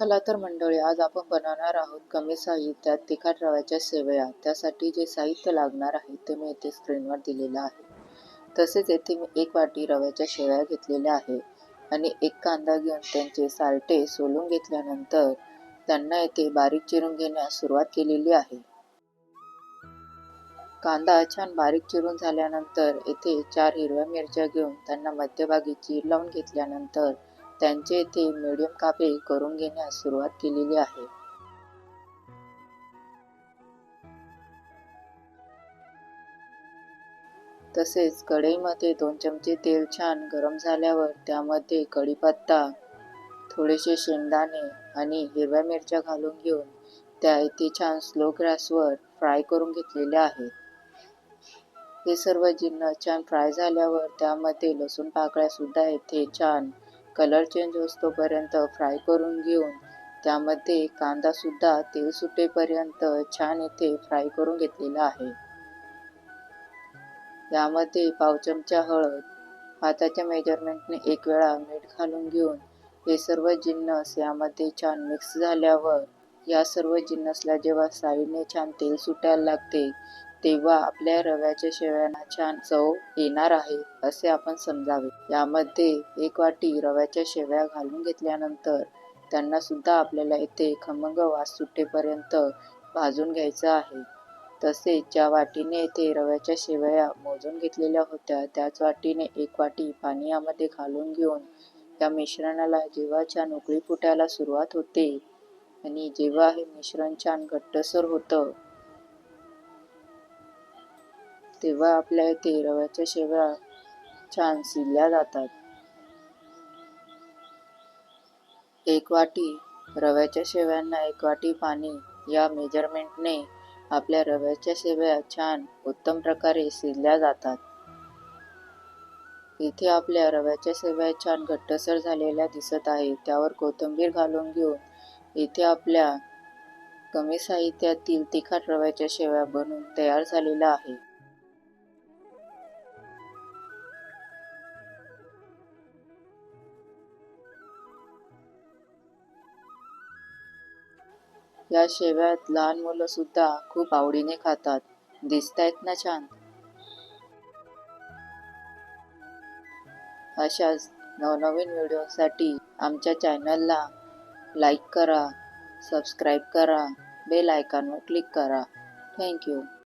चला तर मंडळी आज आपण बनवणार आहोत कमी साहित्यात तिखट रव्याच्या शेवया. त्यासाठी जे साहित्य लागणार आहे ते मी येथे स्क्रीनवर दिलेलं आहे. तसेच येथे मी एक वाटी रव्याच्या शेवया घेतलेल्या आहे आणि एक कांदा घेऊन त्यांचे सालटे सोलून घेतल्यानंतर त्यांना येथे बारीक चिरून घेण्यास सुरुवात केलेली आहे. कांदा छान बारीक चिरून झाल्यानंतर येथे चार हिरव्या मिरच्या घेऊन त्यांना मध्यभागी चीर लावून घेतल्यानंतर त्यांचे ते मीडियम कापे करून घेण्यास सुरुवात केलेली आहे. तसेच कढईमध्ये दोन चमचे तेल छान गरम झाल्यावर त्यामध्ये कढीपत्ता थोडेसे शेंगदाणे आणि हिरव्या मिरच्या घालून घेऊन त्या इथे छान स्लो गॅसवर फ्राय करून घेतलेल्या आहेत हे सर्व जिन्न छान फ्राय झाल्यावर त्यामध्ये लसूण पाकळ्या सुद्धा येथे छान कलर चेंज होतोपर्यंत फ्राय करून घेऊन त्यामध्ये कांदा सुद्धा तेल सुटेपर्यंत छान इथे फ्राय करून घेतलेला आहे. यामध्ये पाव चमचा हळद हाताच्या मेजरमेंटने एक वेळा मीठ घालून घेऊन हे सर्व जिन्नस यामध्ये छान मिक्स झाल्यावर या सर्व जिन्नसला जेव्हा साईडने छान तेल सुटायला लागते तेव्हा आपल्या रव्याच्या शेवयांना छान चव येणार आहे असे आपण समजावे. यामध्ये एक वाटी रव्याच्या शेवया घालून घेतल्यानंतर त्यांना सुद्धा आपल्याला इथे खमंग वास सुटेपर्यंत भाजून घ्यायचं आहे. तसेच ज्या वाटीने येथे रव्याच्या शेवया मोजून घेतलेल्या होत्या त्याच वाटीने एक वाटी पाणी यामध्ये घालून घेऊन या मिश्रणाला जेव्हा छान उकळी फुटायला सुरुवात होते आणि जेव्हा हे मिश्रण छान घट्टसर होतं तेव्हा आपल्या इथे रव्याच्या शेवया छान शिजल्या जातात. एक वाटी रव्याच्या शेव्यांना एक वाटी पाणी या मेजरमेंटने आपल्या रव्याच्या शेवया छान उत्तम प्रकारे शिजल्या जातात. इथे आपल्या रव्याच्या शेवया छान घट्टसर झालेल्या दिसत आहे. त्यावर कोथिंबीर घालून घेऊन इथे आपल्या कमी साहित्यातील तिखट रव्याच्या शेवया बनून तयार झालेल्या आहे. या शेव्यात लहान मुलं सुद्धा खूप आवडीने खातात. दिसतायत ना छान? अशाच नवनवीन व्हिडिओसाठी आमच्या चॅनलला लाईक करा सबस्क्राईब करा बेल आयकॉनवर क्लिक करा। थँक्यू